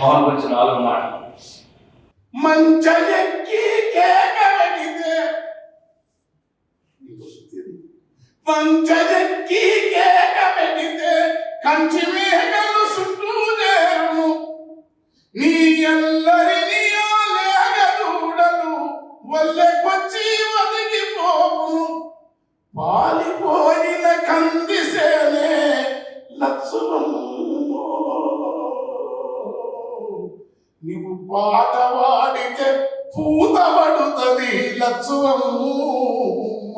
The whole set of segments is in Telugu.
మోహన్ గురించి నాలుగు మాట మంచయెక్కి కేకవడితే మంచయెక్కి కేకవడితే కంచి మేఘలు చుట్టూ చేరును నీ ఎల్లరిని లేగదూడలు వల్లెకొచ్చి ఒదిగిపోవును పాలిపోయిన కందిసేనే లక్ష్మణు నీవు పాటవాడితే పూత పడుతుంది లక్ష్మమ్మ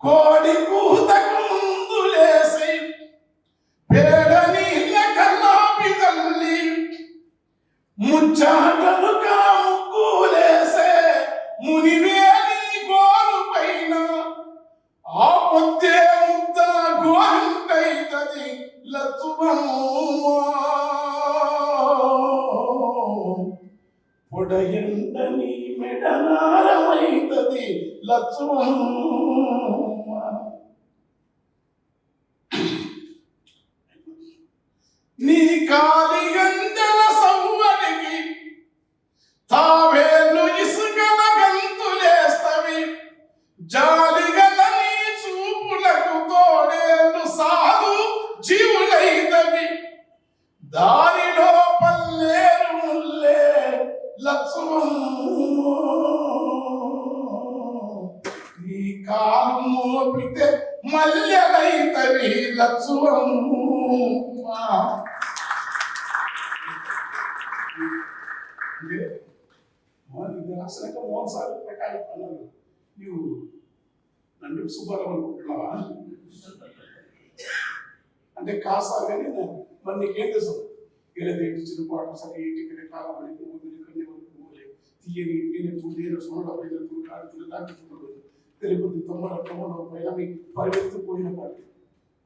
కోడి పూతకు ముందు లేసి పేడ నీళ్ళ కల్లాపి తల్లి ముచ్చాట పొడయండని మెడనారమైతది లక్ష్మమ్మ నీ కాలి నన్ను సుబ్బారావు అనుకుంటున్నావా అంటే కాదు కానీ మరి నీకేం తెలుసు? ఏదైతే ఇచ్చిన పాట సరే ఇంటికి కాలం అని కన్నీ పువ్వులే తీయని తీయని పువ్వులు సోడ పైన పువ్వు కాడుతున్న తెలుగు తొమ్మిది తొమ్మిది పైన మీ పరిగెత్తిపోయిన పాట.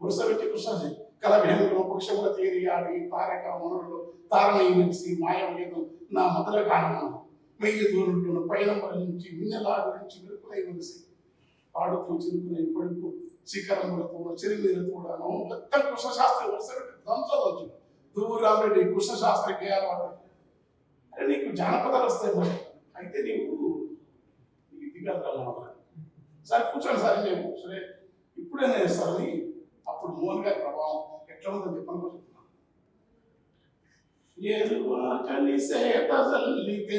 వరుస పెట్టి కృష్ణాజీ కలభేములు పక్షముల తీరి ఆడి తారక మనరులు తారణ నిలిసి మాయం లేదు నా మధుర గానము. మెయ్యి దూరంలో పైన నుంచి మిన్నెలా గురించి వెలుపులై వెలిసి పాడుతూ చిరుకునే పడుకు శిఖరములతో చిరునీరు కూడాను పెద్ద కృష్ణశాస్త్రి వరుస పెట్టి దంచవచ్చు రామరెడ్డి కృష్ణశాస్త్రి గేయాలవాడు అరే నీకు జానపదాలు వస్తాయి మరి. అయితే నీవు ఇది కాదు సరే కూర్చోండి సరే మేము సరే ఇప్పుడే నేను సరే అప్పుడు మోహన్ గారి ప్రభావం. ఎట్లా ఉందని చెప్పని చెప్తున్నాను ఏరువా కలిసేత చల్లితే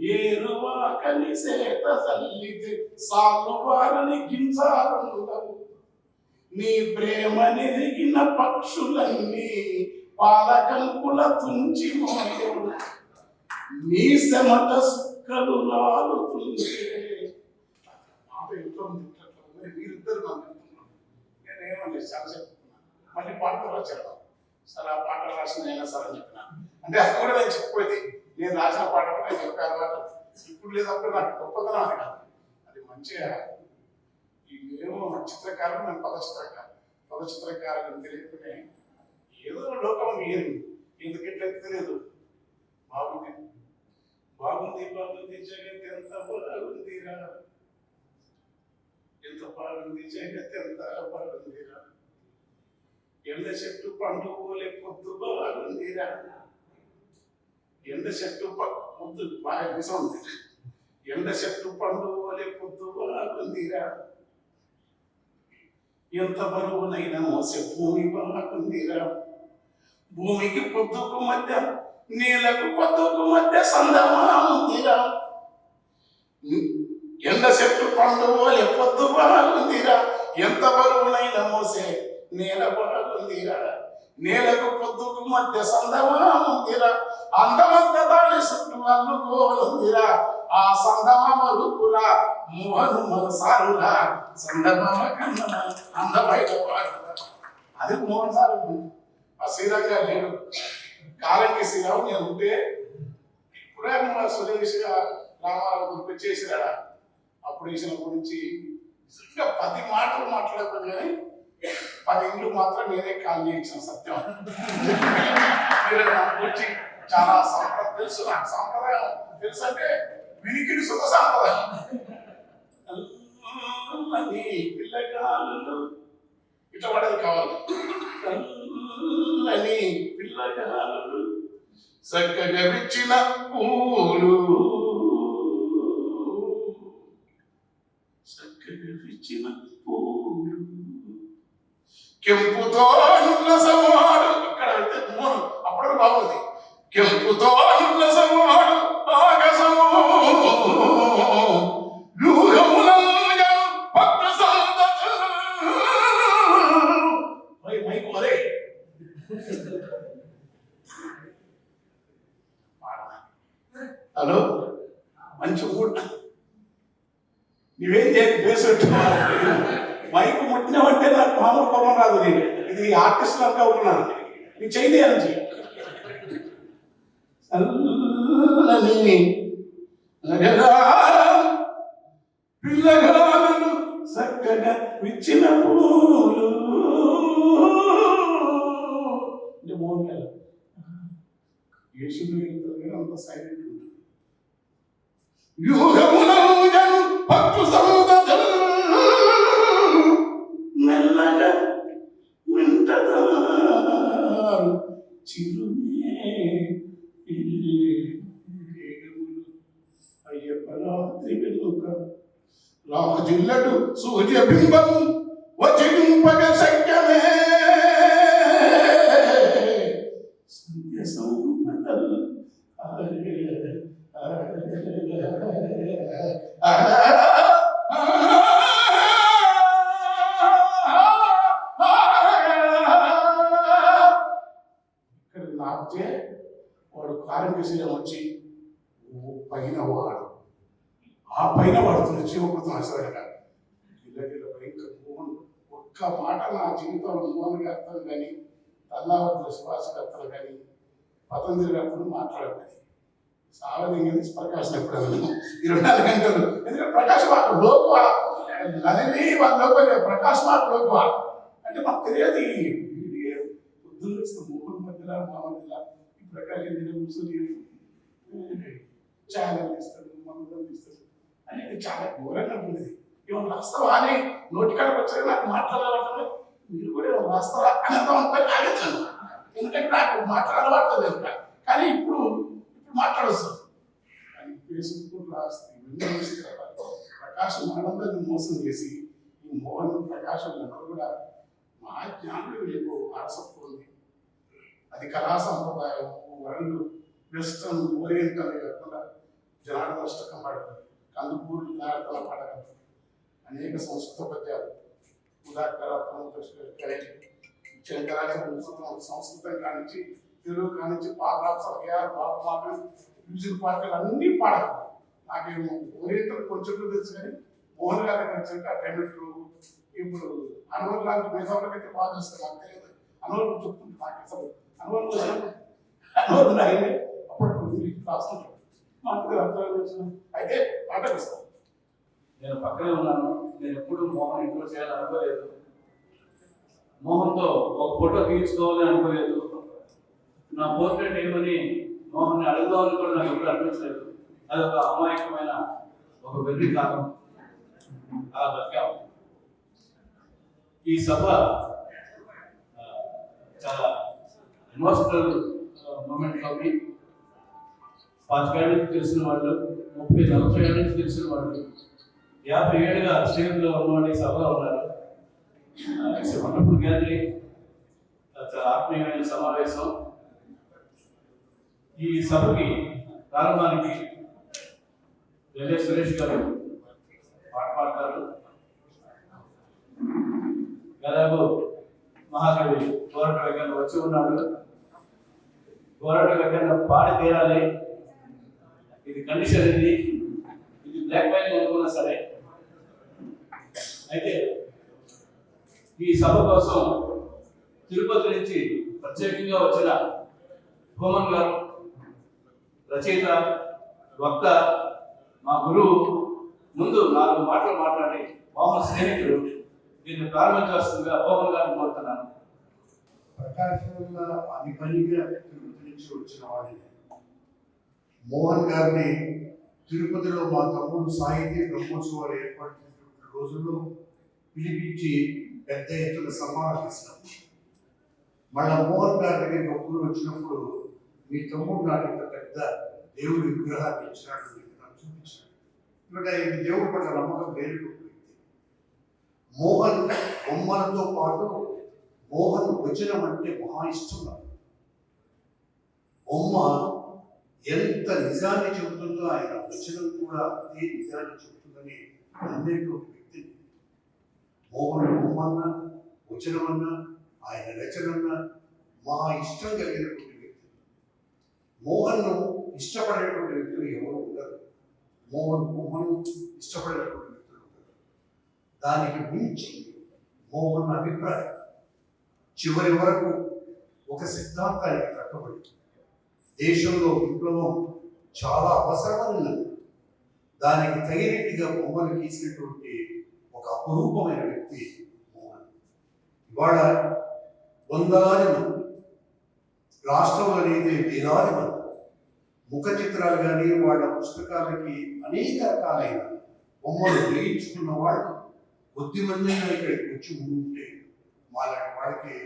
ఏరువా కలిసేత చల్లితే సాలు వారని గింజాలుండవు నీ ప్రేమ నెరిగిన పక్షులన్నీ పాలకంకుల తుంచి మోయవు నీ చెమట సుక్కలు లాలుతుంటే పాప ఇంట్లో ఉంది ఇంట్లో ఉంది. మరి మీరిద్దరు నాకు చెప్తున్నారు చాలా చెప్తున్నాను. మళ్ళీ పాటలో చెప్తాను సరే ఆ పాట రాసిన అయినా సరే అని అంటే అది కూడా నేను చెప్పేది నేను రాసిన పాట కూడా నేను చెప్పాను ఇప్పుడు లేదప్పుడు నాకు గొప్పతనం అది కాదు. అది మంచిగా ఇవేమో చిత్రకారులు నేను పద పదచిత్రకారులు. పద ఏదో లోకం ఏది ఎందుకంటే తెలియదు. బాగుంది. బాగుంది బాగుంది జగత్ ఎంత బాగుందిరా ఎంత బాగుంది జగత్ ఎంత బాగుందిరా ఎండ చెట్టు పండు పోలే పొద్దు బాగుందిరా ఎండ చెట్టు పొద్దు బాగా నిజం ఉంది ఎండ చెట్టు పండు పోలే పొద్దు బాగుందిరా ఎంత బరువునైనా మోసే భూమి బాగుందిరా భూమికి పొద్దుకు మధ్య నీళ్ళకు పొద్దుకు మధ్య సందమాముందిరా ఎండ చెట్టు పండు పోలే పొద్దు బాగుందిరా ఎంత బరువునైనా మోసే నేల బాగుందిరా నేలకు పొద్దుకు మధ్య సందమా ఉందిరా. దాని చుట్టూ అల్లుకోనుందిరా ఆ సందమామ రూపురా మోహను మనసారురా సందమామ కన్న అందమైన వాడురా అది మోహన్ సార్ ఆ శ్రీరంగా లేడు కాలంకి శ్రీరావు నేను ఉంటే ఇప్పుడే మన సురేష్ రామారావు గుర్తొచ్చేసిరాడా అప్పుడు వేసిన గురించి ఇంకా పది మాటలు మాట్లాడతాను కానీ పది ఇండ్లు మాత్రం నేనే కాల్ చేయించిన సత్యం. మీరు నా గురించి చాలా సాంప్రదాయం తెలుసు నాకు. సంప్రదాయం తెలుసు అంటే వినికిడి సుఖ సంప్రదాయం. నల్లని పిల్లగాళ్ళు. ఇష్టపడేది కావాలి. చల్లని పిల్లగాలు చక్కగా విచ్చిన పూలు. చక్కగా విచ్చిన పూలు. కెంపుతో నుల్లసమాడు అక్కడ అయితే మూడు అప్పుడు బాగుంది. ಕೆಂಪು ತೋಳ ಸಮೋಣ You జీవకృతం అసలు భయంకర మోహన్. ఒక్క మాట నా జీవితంలో మోహన్ గారితో కానీ తల్లావతుల సుభాష్ కానీ పతంజలి గారితో మాట్లాడలేదు. సావదింగింది ప్రకాశం ఎప్పుడు ఇరవై నాలుగు గంటలు. ఎందుకంటే ప్రకాశ మాట లోకువ నదిని వాళ్ళ లోపల ప్రకాశ్ మాకు లోకువ అంటే మాకు తెలియదు పొద్దున్న వస్తే మోహన్ మధ్యలో మా మధ్యలో ప్రకాశం దిన కూర్చొని ఛానల్ ఇస్తాడు మందులు ఇస్తాడు అనేది చాలా ఘోరంగా ఉంది ఇవన్న రాస్తావా అని నోటికాడకు వచ్చాక నాకు మాట్లాడాలంటే మీరు కూడా ఏమన్నా రాస్తారా అని ఆగించాను ఎందుకంటే నాకు మాట్లాడబడలేదు ఇంకా. కానీ ఇప్పుడు ఇప్పుడు మాట్లాడొస్తాను కానీ ఫేస్బుక్ రాస్తే ప్రకాశం మనందరినీ మోసం చేసి ఈ మోహన్ ప్రకాశం ఎవరు కూడా మా జ్ఞానులు వీళ్ళకు వారసత్వం ఉంది అది కళా సంప్రదాయం వరల్డ్ వెస్టర్న్ ఓరియంటల్ కాకుండా జనాడు అష్టకం పడుతుంది కందుకూరు జనార్దన పాడగలరు అనేక సంస్కృత పద్యాలు ఉదాకరాత్మక శంకరాచార్య సంస్కృతం కానించి తెలుగు కానించి పారాప్ సభ్యాలు బాబు మ్యూజిక్ పాటలు అన్నీ పాడాలి. నాకేమో ఓరియంటల్ కొంచెం తెలుసు కానీ మోహన్ గారి కలిసి వచ్చాక టెమిట్లు ఇప్పుడు అనువర్ లాంటి మేధావులకైతే బాగా చేస్తారు నాకు తెలియదు. అనువల్ చెప్తుంది నాకు అసలు అనువల్ అనువల్ ఆయనే అప్పట్లో అర్థం అయితే పాట నేను పక్కనే ఉన్నాను. నేను ఎప్పుడు మోహన్ ఇంట్లో చేయాలని అనుకోలేదు. మోహన్తో ఒక ఫోటో తీయించుకోవాలని అనుకోలేదు. నా పోర్ట్రేట్ ఏమని మోహన్ని అడుగుదామని కూడా నాకు ఎప్పుడు అనిపించలేదు. అది ఒక అమాయకమైన ఒక వెర్రి కాలం అలా బతికాము. ఈ సభ చాలా ఎమోషనల్ మూమెంట్లోకి పాతికేళ్ళ నుంచి తెలిసిన వాళ్ళు ముప్పై నలభై ఏళ్ళ నుంచి తెలిసిన వాళ్ళు యాభై ఏళ్ళుగా స్టేజ్లో ఉన్నవాళ్ళు సభలో ఉన్నారు. ఇట్స్ వండర్ఫుల్ గ్యాదరింగ్ చాలా ఆత్మీయమైన సమావేశం. ఈ సభకి ప్రారంభానికి వెల్లే సురేష్ గారు పాట పాడతారు. ఎలాగో మహాకవి గోరట వెంకన్న వచ్చి ఉన్నాడు. గోరట వెంకన్న పాడి తీరాలి. ఇది కండిషన్ ఇది ఇది బ్లాక్ మెయిల్ అనుకున్నా సరే. అయితే ఈ సభ కోసం తిరుపతి నుంచి ప్రత్యేకంగా వచ్చిన హోమన్ గారు రచయిత వక్త మా గురువు ముందు నాలుగు మాటలు మాట్లాడి మోహన్ స్నేహితుడు దీన్ని ప్రారంభించాల్సిందిగా హోమన్ గారిని కోరుతున్నాను. ప్రకాశం అది తిరుపతి నుంచి వచ్చిన వాడిని. మోహన్ గారిని తిరుపతిలో మా తమ్ముడు సాహితీ బ్రహ్మోత్సవాలు ఏర్పాటు చేసినటువంటి రోజుల్లో పిలిపించి పెద్ద ఎత్తున సన్మానం మళ్ళా మోహన్ గారి దగ్గరికి ఒక వచ్చినప్పుడు మీ తమ్ముడు నాకు ఇంత పెద్ద దేవుడి విగ్రహాన్ని ఇచ్చినాడు మీకు నాకు చూపించాడు ఎందుకంటే ఈ దేవుడి పట్ల నమ్మకం లేని మోహన్ బొమ్మలతో పాటు మోహన్ వచనం అంటే మహా ఇష్టం బొమ్మ ఎంత నిజాన్ని చెబుతుందో ఆయన వచనం కూడా అదే నిజాన్ని చెబుతుందని ఒక వ్యక్తి. మోహన్ బొమ్మన్న వచనమన్న ఆయన రచనన్న మా ఇష్టం కలిగినటువంటి వ్యక్తి. మోహన్ను ఇష్టపడేటువంటి వ్యక్తులు ఎవరు ఉండరు. మోహన్ మోహన్ ఇష్టపడేటువంటి వ్యక్తులు ఉండరు. దానికి మించి మోహన్ అభిప్రాయం చివరి వరకు ఒక సిద్ధాంతానికి కట్టుబడి దేశంలో విప్లవం చాలా అవసరమని దానికి తగినట్టుగా బొమ్మలు గీసినటువంటి ఒక అపురూపమైన వ్యక్తి మోహన్. ఇవాళ వందలాది మంది రాష్ట్రంలో అనేది వేలాది మంది ముఖ చిత్రాలు కానీ వాళ్ళ పుస్తకాలకి అనేక రకాలైన బొమ్మలు వేయించుకున్న వాళ్ళు కొద్ది మంది ఇక్కడికి వచ్చి ఉంటే మాలాంటి వాళ్ళకి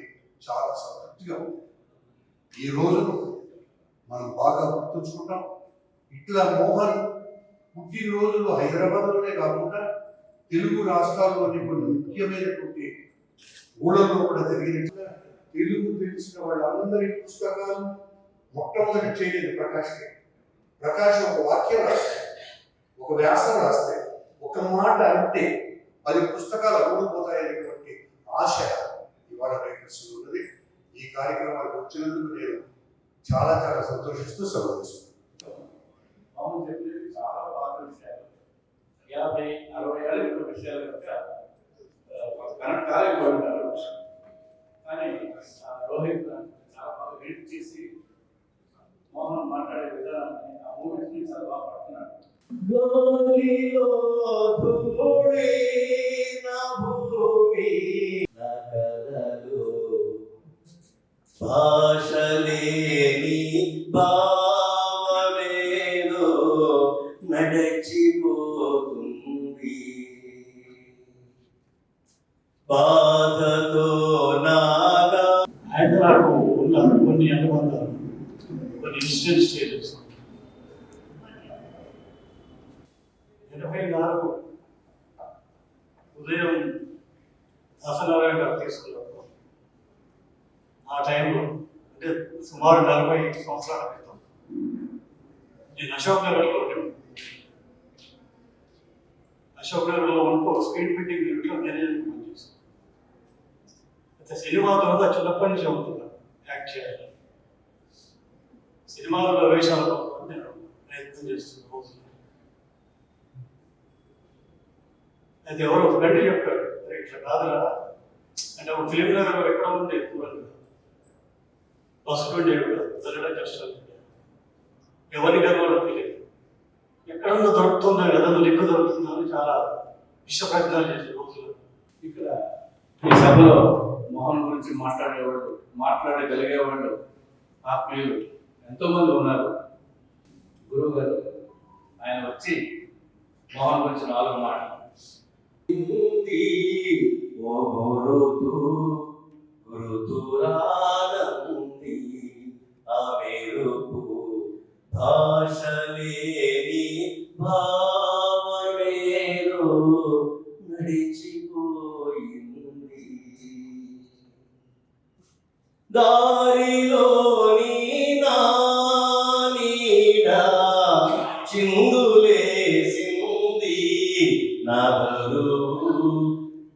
చాలా సంతృప్తిగా ఉంది. ఈ రోజు మనం బాగా గుర్తుంచుకుంటాం. ఇట్లా మోహన్ పుట్టినరోజులు హైదరాబాద్లోనే కాకుండా తెలుగు రాష్ట్రాల్లోని కొన్ని ముఖ్యమైనటువంటి ఊళ్ళలో కూడా జరిగినట్టుగా తెలుగు తెలిసిన వాళ్ళందరి పుస్తకాలు మొట్టమొదటి చేయలేదు ప్రకాష్కి. ప్రకాష్ ఒక వాక్యం రాస్తే ఒక వ్యాసం రాస్తే ఒక మాట అంటే పది పుస్తకాలు అమ్ముడుపోతాయనేటువంటి ఆశ ఇవాళ రైటర్స్లో ఉన్నది. ఈ కార్యక్రమానికి వచ్చినందుకు నేను చాలా చాలా సంతోషిస్తూ సెలవుస్తున్నాను అవును చెప్పేది చాలా పాత విషయాలు. యాభై అరవై ఏళ్ళ క్రితం విషయాలు కాలేకపోయి ఉంటారు కానీ ఆ రోహిత్ చాలా బాగా ఎడిట్ చేసి మోహన్ మాట్లాడే విధానాన్ని ఆ మూమెంట్ని చాలా బాగా పడుతున్నాడు. గాలిలో ఎనభై నాలుగు ఉదయం దశనారాయణ గారు తీసుకున్నప్పుడు ఆ టైంలో అంటే సుమారు నలభై సంవత్సరాల క్రితం. నేను అశోక్ నగర్లో ఉండేవాడిని అశోక్ నగర్లో ఉంటూ స్పీడ్ మీటింగ్ యూనిట్లో నేనే పనిచేస్తాను అయితే సినిమా తర్వాత చిన్నప్పటి నుంచి అవుతున్నాను యాక్ట్ చేయాలి సినిమాలలో వేషాలు నేను ప్రయత్నం చేస్తున్నాను అది అయితే ఎవరో ఫ్రెండ్ చెప్పాడు "అరే ఇట్లా కాదురా. అంటే ఒక ఫిలిం నగర్ ఎక్కడ ఉంటే ఎక్కువ. బస్సు ఉండేవి కాదు ఎవరికైనా కష్టం. ఎవరి గర్వాలో తెలియదు ఎక్కడన్నా దొరుకుతుందా కదా లింక్ దొరుకుతుందా అని చాలా విశ్వప్రజ్ఞాలు ప్రయత్నాలు చేసే రోజులు. ఇక్కడ ఈ సభలో మోహన్ గురించి మాట్లాడేవాళ్ళు మాట్లాడగలిగేవాళ్ళు ఆత్మీయులు ఎంతో మంది ఉన్నారు. గురువు గారు ఆయన వచ్చి మోహన్ గురించి నాలుగు మాటలు অবরত ঋতুরানন্দি আমেরূপ ভাষলেনি ভাবরেরো নড়িচি গোইন্দি দা నా బరువు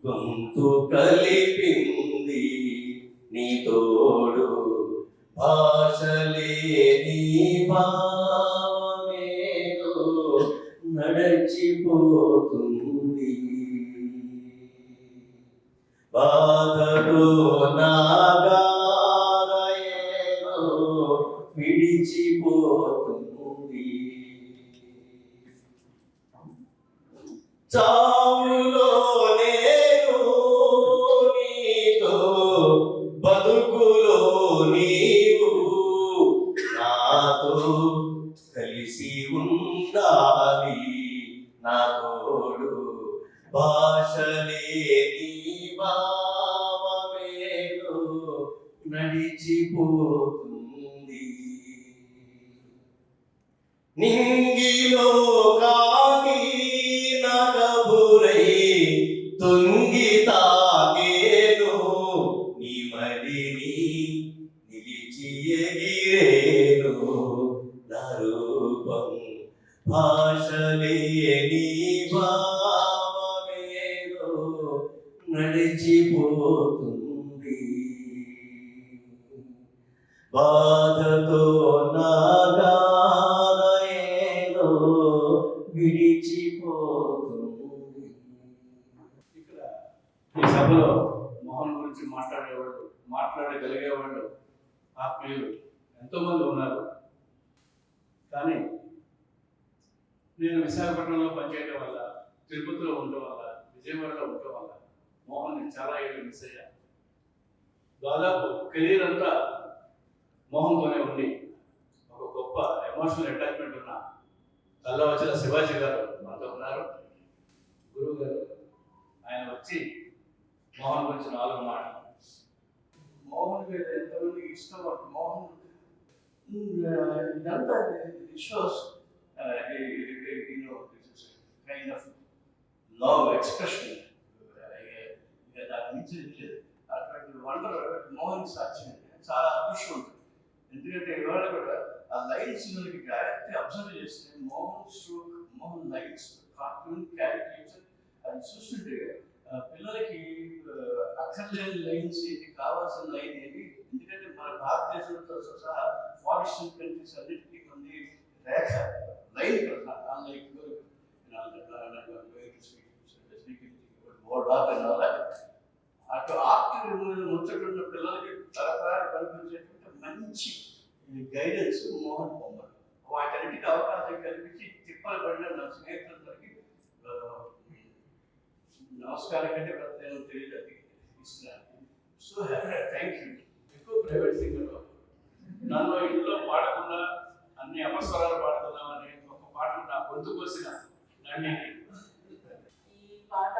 గొంతు కలిపింది నాతో కలిసి ఉండాలి. বাধা তো না। శివాజీ గారు మనతో ఉన్నారు. గురువు గారు ఆయన వచ్చి మోహన్ గురించి నాలుగు మాటలు. మోహన్ మీద ఎంతమంది ఇష్టం మోహన్ ఇదంతా shows kind of love expression దాని లేదు అటువంటి వండర్ మోహన్ సాక్ష్యం చాలా అదృష్టం ఉంటుంది ఎందుకంటే ఇవాళ కూడా ఆ లైన్స్ మనకి జాగ్రత్త అబ్జర్వ్ చేస్తే Mohan stroke Mohan lights cartoon caricature అది చూస్తుంటే పిల్లలకి అక్కర్లేని లైన్స్ ఇది కావాల్సిన లైన్ ఏది ఎందుకంటే మన భారతదేశంతో సహా ఫారెస్ట్ కంట్రీస్ అన్నిటికీ కొన్ని రేఖ లైన్ కదా లైక్ అటు ఆర్ట్ ముచ్చటున్న పిల్లలకి తరతరాలు కనిపించేటువంటి మంచి గైడెన్స్ మోహన్ నమస్కారం కంటే నేను తెలియదు అది ఇస్తున్నాను సో థ్యాంక్ యూ ఎక్కువ ప్రైవేట్ సింగర్ నన్ను ఇంట్లో పాడకుండా అన్ని పాడుతున్నాం అనే ఒక పాట నా గొంతు కోసిన నన్ను. ఈ పాట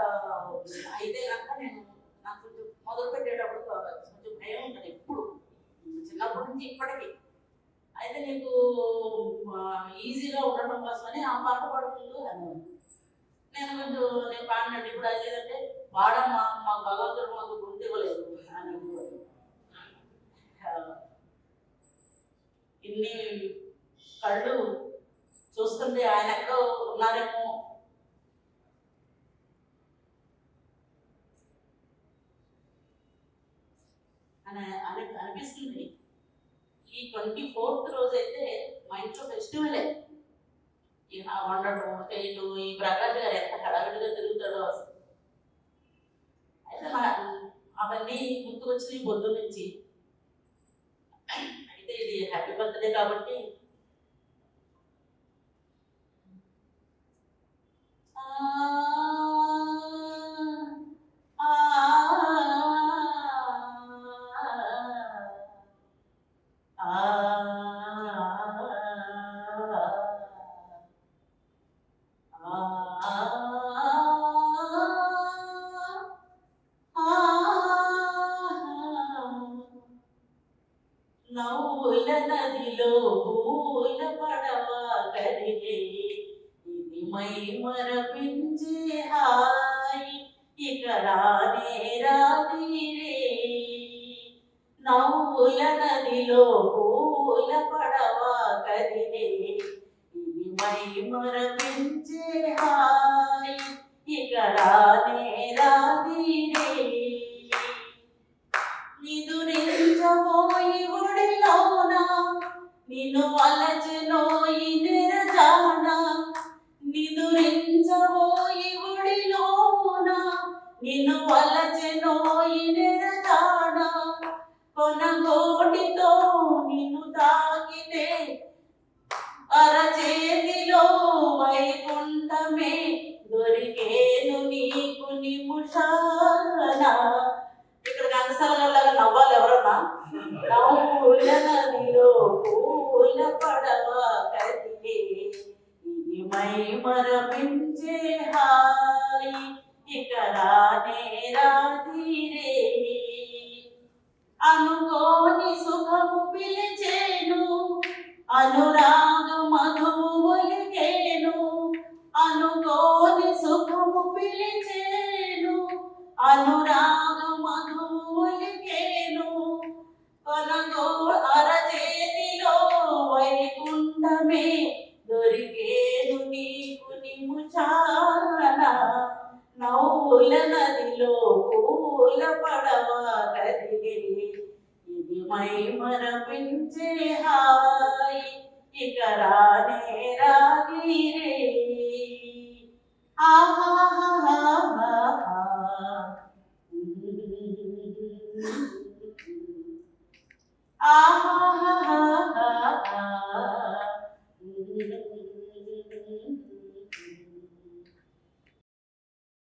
అయితే కనుక నేను నాకు మొదలు పెట్టేటప్పుడు కొంచెం భయం ఉంటుంది ఎప్పుడు. చిన్నప్పటి నుంచి ఇప్పటికీ. అయితే నీకు ఈజీగా ఉండటం కోసమని ఆ పాట పాడుకుంటూ అన్నాను నేను కొంచెం నేను పాడినట్టు ఇప్పుడు అది లేదంటే పాడమ్మా మా భగవంతుడు మాకు గుర్తు ఇవ్వలేదు అని ఇన్ని కళ్ళు చూస్తుంటే ఆయన ఎక్కడో ఉన్నారేమో. అని అని అనిపిస్తుంది. ఈ ట్వంటీ ఫోర్త్ రోజు అయితే మా ఇంట్లో ఫెస్టివలే. వండడం చేయడం ఈ ప్రకాష్ గారు ఎంత హడావిడిగా తిరుగుతాడో అసలు. అయితే అవన్నీ గుర్తుకొచ్చినాయి పొద్దు నుంచి అయితే ఇది హ్యాపీ బర్త్డే కాబట్టి మరపించే హాయి ఇక రానే రాదిరే నవ్వుల నదిలో పూల పడవ కదిలే. ఇది మై మరపించే హాయి ఇక రానే రాదిరే నిదురించబోయి ఒడిలోన? నిన్ను వలచెనోయి నిరజానా? నిదురించబోయి ఒడిలోన నిన్ను వలచెనోయి నిరజాన కొనగోటితో నిన్ను తాకితే అరచేతిలో వైకుంఠమే దొరికేను నీకు నిముషాన ఇక్కడ ఘంటసాలలాగా నవ్వాలి ఎవరన్నా? నవ్వుల నదిలో పూల పడవ కదిలే మై మరపించే హాయి. ఇక రానే రాతిరే అనుకోని సుఖము పిలిచేను. అనురాగు మధువు ఒలిగేను. అనుకోని సుఖము పిలిచేను. అనురాగు మధువు ఒలిగేను. Ah.